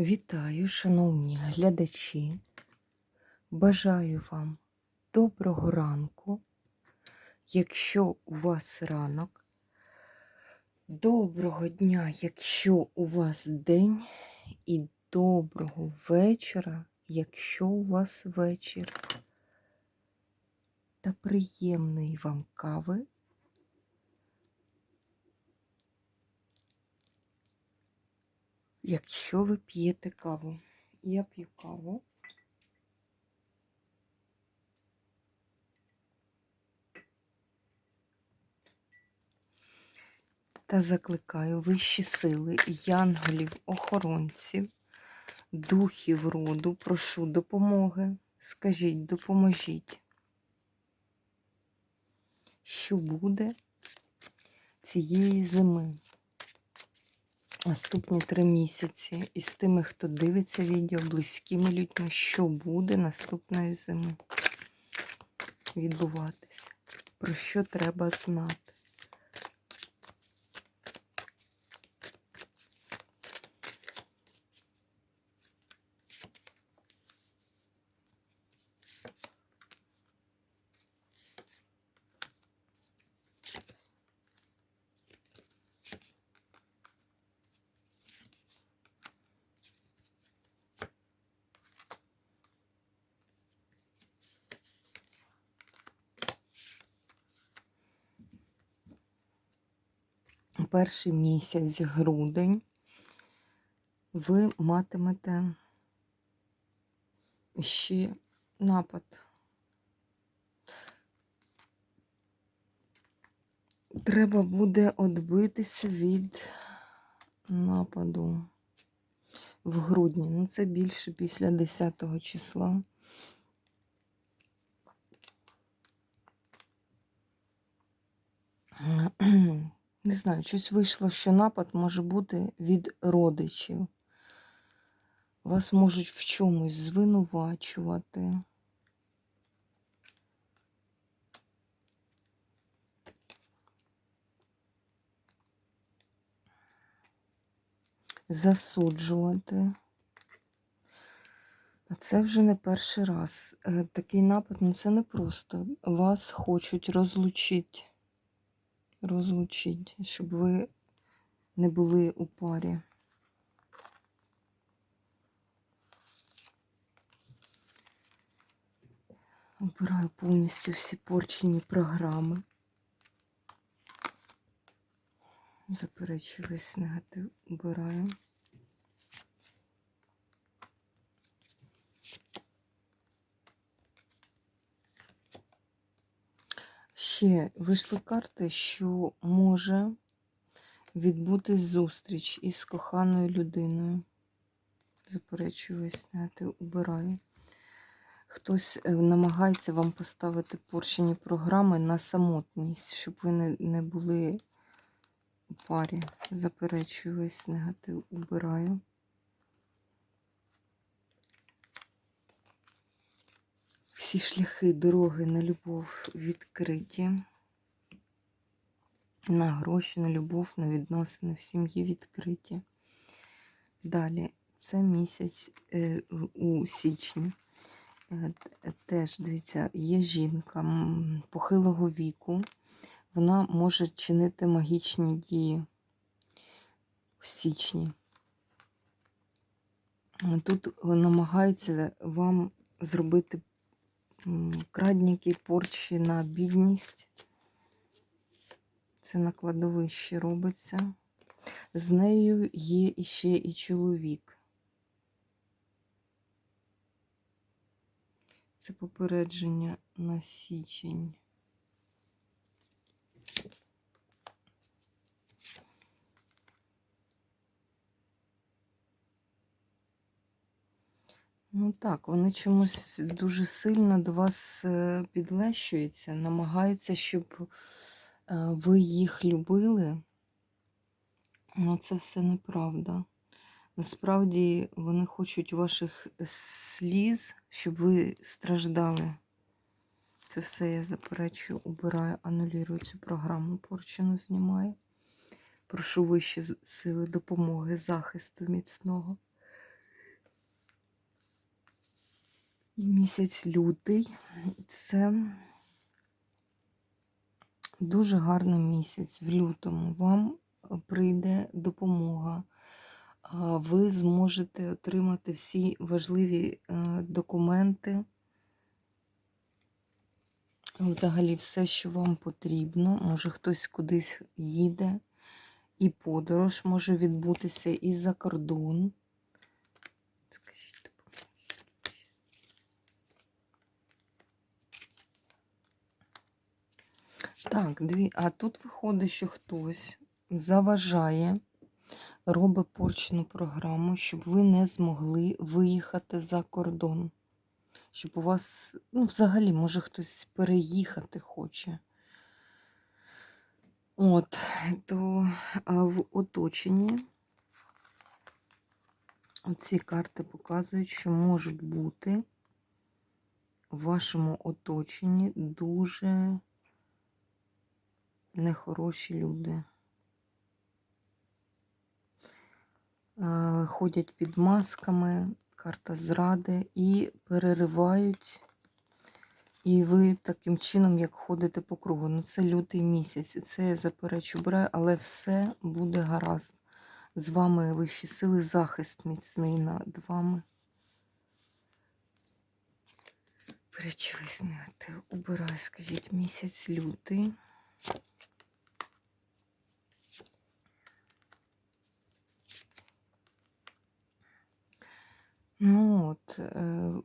Вітаю, шановні глядачі. Бажаю вам доброго ранку, якщо у вас ранок, доброго дня, якщо у вас день, і доброго вечора, якщо у вас вечір. Та приємної вам кави. Якщо ви п'єте каву, я п'ю каву. Та закликаю вищі сили, янголів, охоронців, духів роду, прошу допомоги. Скажіть, допоможіть, що буде цієї зими наступні три місяці із тими, хто дивиться відео, близькими людьми, що буде наступної зими відбуватися, про що треба знати. Перший місяць, грудень, ви матимете ще напад. Треба буде відбитися від нападу в грудні. Ну, це більше після 10 числа. Не знаю, щось вийшло, що напад може бути від родичів. Вас можуть в чомусь звинувачувати. Засуджувати. Це вже не перший раз. Е, такий напад, ну це не просто. Вас хочуть розлучити розлучить, щоб ви не були у парі. Обираю повністю всі порчені програми. Заперечую весь негатив, обираю. Ще вийшли карти, що може відбутись зустріч із коханою людиною. Заперечую весняти, убираю. Хтось е, намагається вам поставити порчені програми на самотність, щоб ви не, були у парі. Заперечую весь негатив, убираю. Всі шляхи дороги на любов відкриті. На гроші, на любов, на відносини в сім'ї відкриті. Далі, це місяць е, у січні. Е, теж, дивіться, є жінка похилого віку. Вона може чинити магічні дії в січні. Тут намагаються вам зробити крадніки порчі на бідність. Це на кладовищі робиться. З нею є іще і чоловік. Це попередження на січень. Ну так, вони чомусь дуже сильно до вас е, підлещуються, намагаються, щоб е, ви їх любили. Ну, це все неправда. Насправді вони хочуть ваших сліз, щоб ви страждали. Це все я заперечую, убираю, анулюю цю програму, порчену знімаю. Прошу вищі сили допомоги, захисту міцного. Місяць лютий це дуже гарний місяць. В лютому вам прийде допомога. Ви зможете отримати всі важливі е, документи. Взагалі, все, що вам потрібно. Може, хтось кудись їде, і подорож може відбутися і за кордон. Так, дві. А тут виходить, що хтось заважає, робить порчну програму, щоб ви не змогли виїхати за кордон. Щоб у вас, ну, взагалі, може, хтось переїхати хоче. От, то а в оточенні оці карти показують, що можуть бути в вашому оточенні дуже нехороші люди. Е, Ходять під масками, карта зради і переривають. І ви таким чином, як ходите по кругу. Ну, це лютий місяць. Це я заперечу браю, але все буде гаразд. З вами вищі сили, захист міцний над вами. Перечисняти. Убирай, скажіть, місяць лютий. Ну от, е,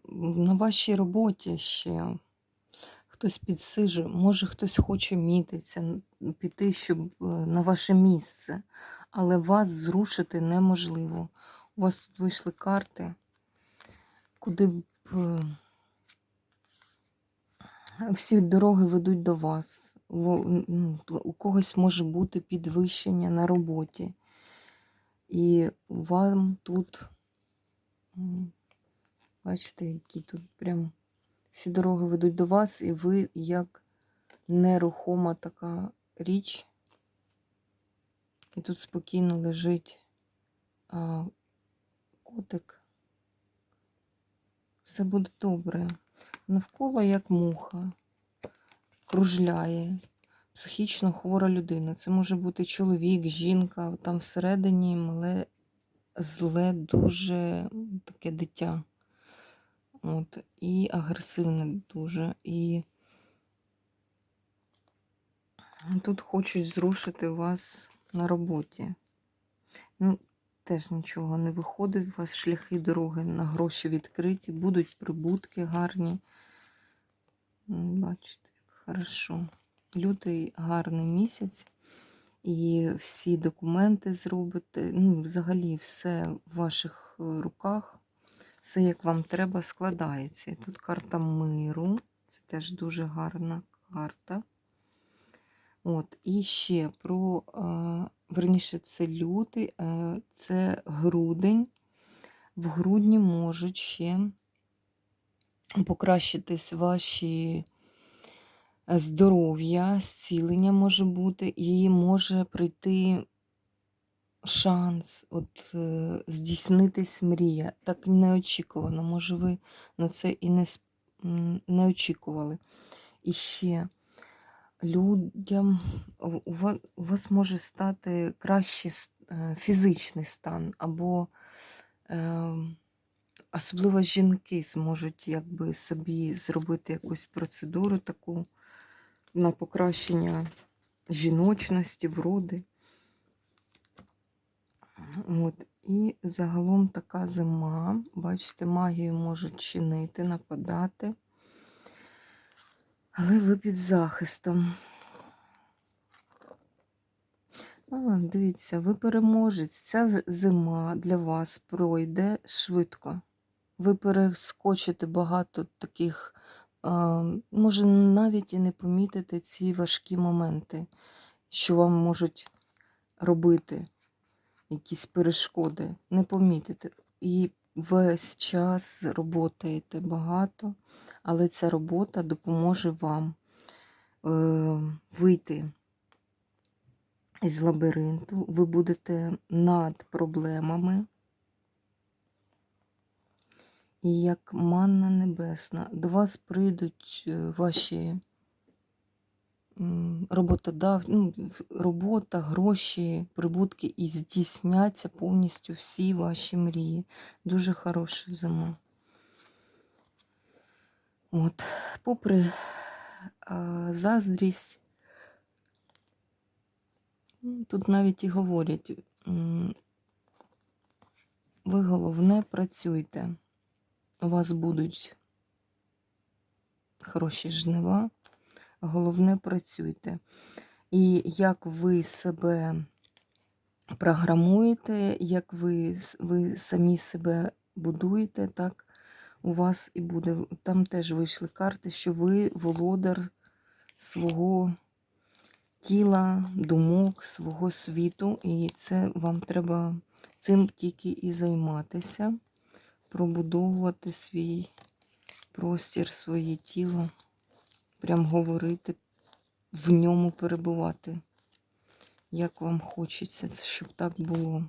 на вашій роботі ще хтось підсижує, може хтось хоче мітитися, піти, щоб е, на ваше місце, але вас зрушити неможливо. У вас тут вийшли карти, куди б е, всі дороги ведуть до вас. Ну, У когось може бути підвищення на роботі. І вам тут. Бачите, які тут прям всі дороги ведуть до вас, і ви як нерухома така річ. І тут спокійно лежить а, котик. Все буде добре. Навколо як муха, кружляє. Психічно хвора людина. Це може бути чоловік, жінка, там всередині мале зле, дуже таке дитя. От, і агресивне дуже. І тут хочуть зрушити вас на роботі. Ну, теж нічого не виходить. У вас шляхи дороги на гроші відкриті, будуть прибутки гарні. Бачите, як хорошо. Лютий гарний місяць. І всі документи зробите. Ну, взагалі, все в ваших е, руках все, як вам треба, складається. Тут карта миру. Це теж дуже гарна карта. От, і ще про, е, верніше, це лютий, е, це грудень. В грудні можуть ще покращитись ваші здоров'я, зцілення може бути, і може прийти шанс от, е, здійснитись мрія. Так неочікувано. Може, ви на це і не, не очікували. І ще людям у вас може стати кращий е, фізичний стан, або е, особливо жінки зможуть якби собі зробити якусь процедуру таку на покращення жіночності, вроди. От. І загалом така зима. Бачите, магію можуть чинити, нападати. Але ви під захистом. А, дивіться, ви переможець. Ця зима для вас пройде швидко. Ви перескочите багато таких, може, навіть і не помітите ці важкі моменти, що вам можуть робити якісь перешкоди, не помітите. І весь час роботаєте багато, але ця робота допоможе вам е, вийти із лабіринту. Ви будете над проблемами. І як манна небесна. До вас прийдуть е, ваші роботодав... ну, робота, гроші, прибутки і здійсняться повністю всі ваші мрії. Дуже хороша зима. От, попри а, заздрість, тут навіть і говорять, ви головне працюйте. У вас будуть хороші жнива, головне працюйте. І як ви себе програмуєте, як ви, ви самі себе будуєте, так у вас і буде. Там теж вийшли карти, що ви володар свого тіла, думок, свого світу, і це вам треба цим тільки і займатися, пробудовувати свій простір, своє тіло, прям говорити, в ньому перебувати. Як вам хочеться, щоб так було.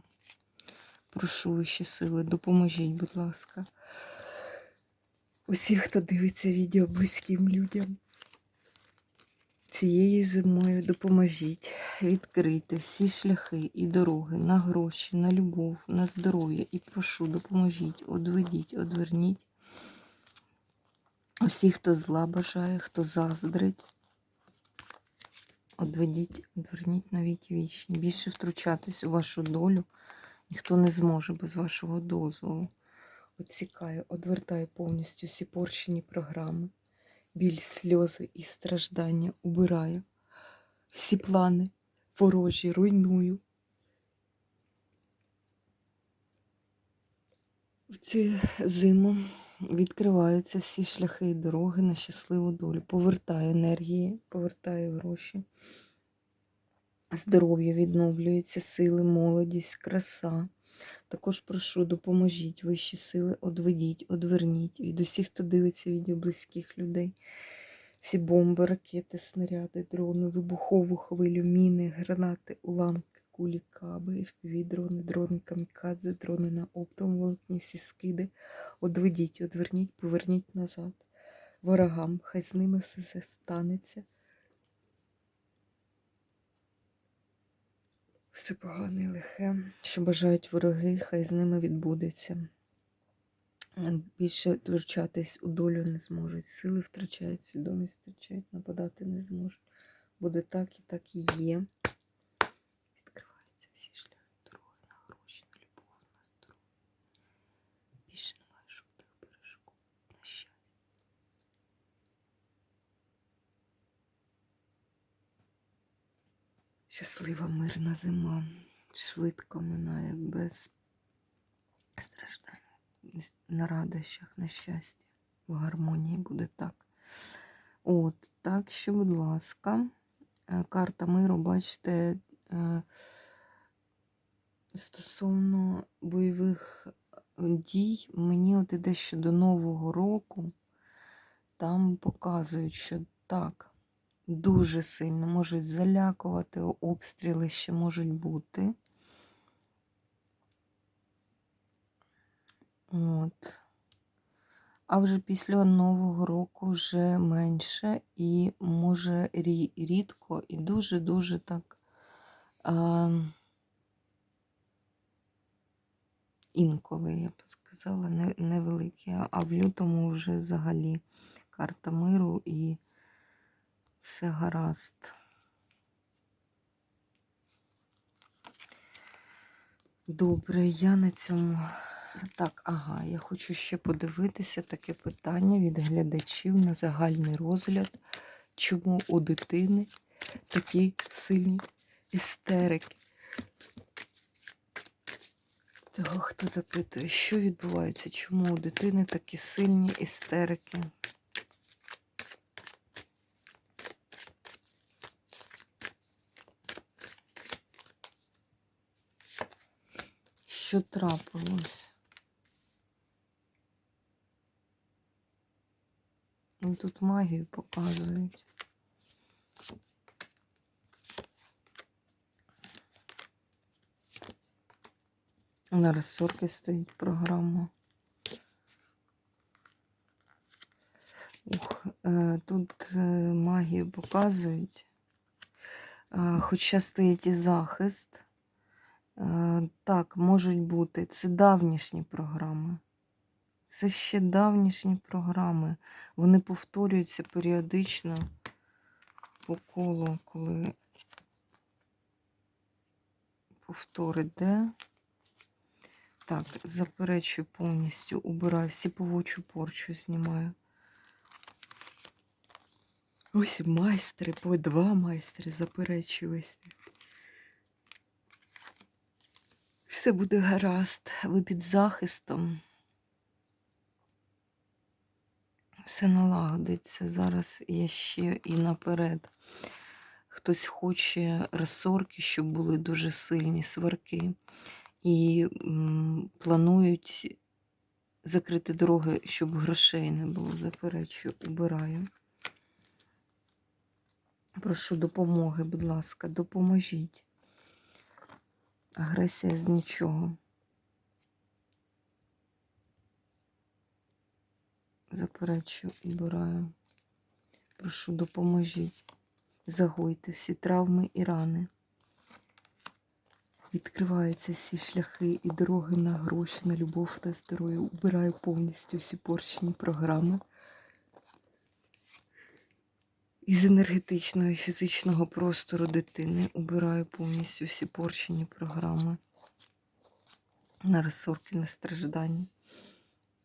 Прошу вищі сили, допоможіть, будь ласка. усіх, хто дивиться відео близьким людям. Цією зимою допоможіть відкрити всі шляхи і дороги на гроші, на любов, на здоров'я. І прошу, допоможіть, одведіть, одверніть. Усі, хто зла бажає, хто заздрить, одведіть, одверніть навіки вічні. Більше втручатись у вашу долю ніхто не зможе без вашого дозволу. Отсікаю, одвертаю повністю всі порчені програми, біль, сльози і страждання убираю. Всі плани ворожі руйную. В цю зиму відкриваються всі шляхи і дороги на щасливу долю. Повертаю енергії, повертаю гроші. Здоров'я відновлюється, сили, молодість, краса. Також прошу, допоможіть вищі сили, одведіть, одверніть від усіх, хто дивиться відео близьких людей. Всі бомби, ракети, снаряди, дрони, вибухову хвилю, міни, гранати, уламки, кулі, каби, дрони, дрони, камікадзе, дрони на оптом, волокні, всі скиди. Одведіть, одверніть, поверніть назад. Ворогам, хай з ними все це станеться. Все погане і лихе, що бажають вороги, хай з ними відбудеться. Більше втручатись у долю не зможуть. Сили втрачають, свідомість втрачають, нападати не зможуть. Буде так і так і є. Відкриваються всі шляхи дороги на гроші, на любов, на здоров'я. Більше немає жодних перешкод. На щастя. Щаслива мирна зима. Швидко минає без страждань. На радощах, на щастя. В гармонії буде так. От, так що, будь ласка, е, карта миру, бачите, е, стосовно бойових дій, мені от іде ще до Нового року, там показують, що так, дуже сильно можуть залякувати, обстріли ще можуть бути. От. А вже після Нового року вже менше і може рідко і дуже-дуже так а, інколи, я б сказала, невеликі. А- в лютому вже взагалі карта миру і все гаразд. Добре, я на цьому. Так, ага, я хочу ще подивитися таке питання від глядачів на загальний розгляд. Чому у дитини такі сильні істерики? Того, хто запитує, що відбувається? Чому у дитини такі сильні істерики? Що трапилось? Ну, Тут магію показують. На розсорки стоїть програма. е, тут е, магію показують. Хоча стоїть і захист. Е, Так, можуть бути. Це давнішні програми. Це ще давнішні програми. Вони повторюються періодично по колу, коли повтор іде. Так, заперечую повністю, убираю всі повочу порчу знімаю. Ось майстри, по два майстри заперечую ось. Все буде гаразд, ви під захистом. Все налагодиться зараз я ще і наперед. Хтось хоче розсорки, щоб були дуже сильні сварки. І м, планують закрити дороги, щоб грошей не було. Заперечую, убираю. Прошу допомоги, будь ласка, допоможіть. Агресія з нічого. Заперечую, убираю. Прошу, допоможіть. Загойте всі травми і рани. Відкриваються всі шляхи і дороги на гроші, на любов та здоров'я. Убираю повністю всі порчені програми. Із енергетичного і фізичного простору дитини убираю повністю всі порчені програми. На розсорки, на страждання.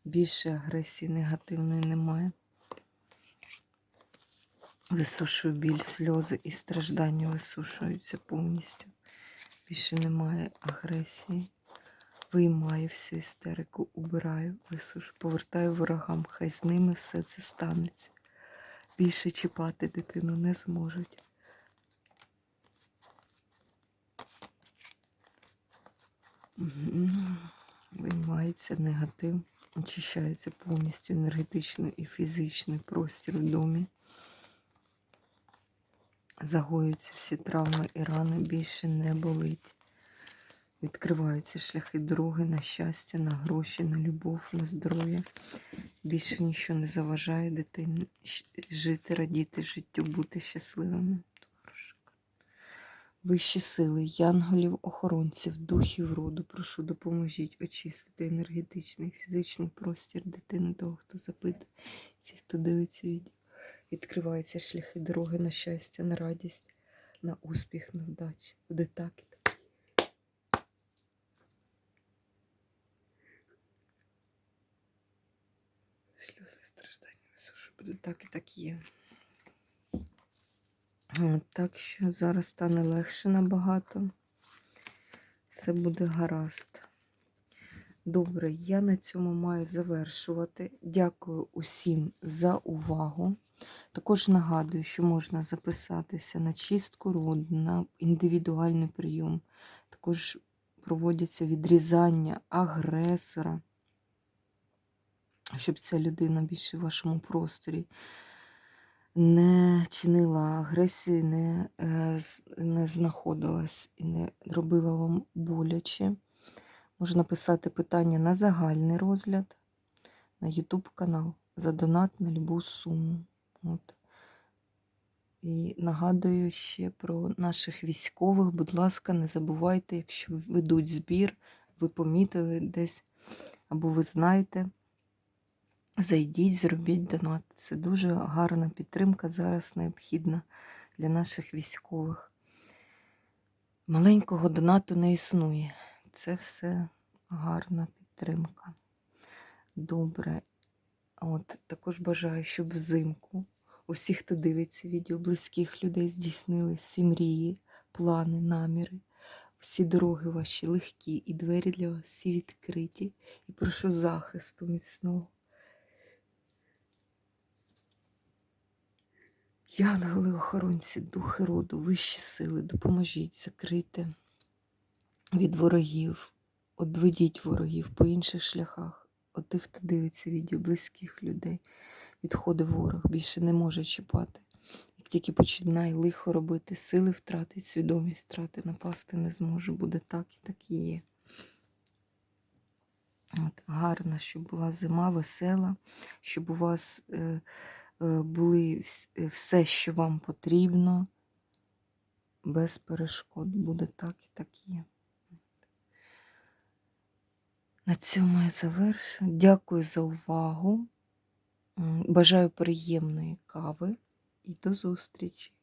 Більше агресії негативної немає. Висушую біль, сльози і страждання висушуються повністю. Більше немає агресії. Виймаю всю істерику, убираю, висушу, повертаю ворогам. Хай з ними все це станеться. Більше чіпати дитину не зможуть. Виймається негатив, очищається повністю енергетичний і фізичний простір в домі. Загоюються всі травми і рани, більше не болить. Відкриваються шляхи дороги на щастя, на гроші, на любов, на здоров'я. Більше нічого не заважає дитині жити, радіти життю, бути щасливими. Вищі сили, янголів, охоронців, духів роду, прошу, допоможіть очистити енергетичний, фізичний простір дитини, того, хто запитує, ті, хто дивиться відео. Відкриваються шляхи дороги на щастя, на радість, на успіх, на вдачу. Буде так і так. Сльози страждання Так і так є. Так що зараз стане легше набагато. Все буде гаразд. Добре, я на цьому маю завершувати. Дякую усім за увагу. Також нагадую, що можна записатися на чистку роду, на індивідуальний прийом. Також проводяться відрізання агресора, щоб ця людина більше в вашому просторі не чинила агресію, не, е, не знаходилась і не робила вам боляче. Можна писати питання на загальний розгляд на YouTube канал за донат на любу суму. От. І нагадую ще про наших військових. Будь ласка, не забувайте, якщо ведуть збір, ви помітили десь, або ви знаєте, зайдіть, зробіть донат. Це дуже гарна підтримка зараз необхідна для наших військових. Маленького донату не існує. Це все гарна підтримка. Добре. От, також бажаю, щоб взимку усі, хто дивиться відео, близьких людей здійснили всі мрії, плани, наміри. Всі дороги ваші легкі і двері для вас всі відкриті. І прошу захисту міцного. Янголи, охоронці, духи роду, вищі сили, допоможіть, закрити від ворогів, одведіть ворогів по інших шляхах. От тих, хто дивиться відео, близьких людей, відходить ворог, більше не може чіпати. Як тільки починає лихо робити, сили втратить, свідомість втрати, напасти не зможе. Буде так і так і є. От, гарно, щоб була зима весела, щоб у вас е, були е, все, що вам потрібно, без перешкод. Буде так і так є. На цьому я завершу. Дякую за увагу. Бажаю приємної кави і до зустрічі!